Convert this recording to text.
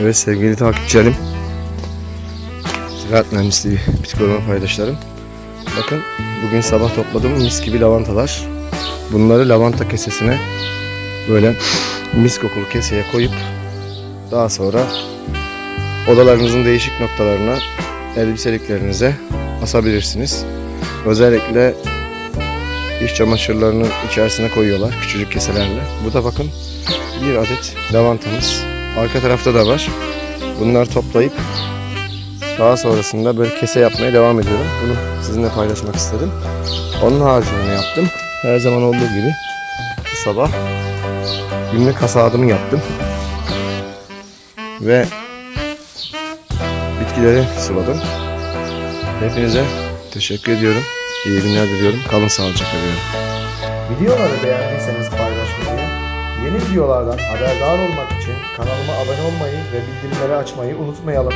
Evet sevgili takipçilerim. Ziraat mühendisliği psikoloji paydaşlarım. Bakın bugün sabah topladığım mis gibi lavantalar. Bunları lavanta kesesine böyle mis kokulu keseye koyup daha sonra odalarınızın değişik noktalarına elbiseliklerinize asabilirsiniz. Özellikle iş çamaşırlarının içerisine koyuyorlar küçücük keselerle. Bu da bakın bir adet lavantamız. Arka tarafta da var. Bunları toplayıp daha sonrasında böyle kese yapmaya devam ediyorum. Bunu sizinle paylaşmak istedim. Onun haricinde yaptım. Her zaman olduğu gibi bu sabah günlük hasadımı yaptım. Ve bitkileri sıvadım. Hepinize teşekkür ediyorum. İyi günler diliyorum. Kalın sağlıcakla diyorum. Videoları beğendiyseniz yeni videolardan haberdar olmak için kanalıma abone olmayı ve bildirimleri açmayı unutmayalım.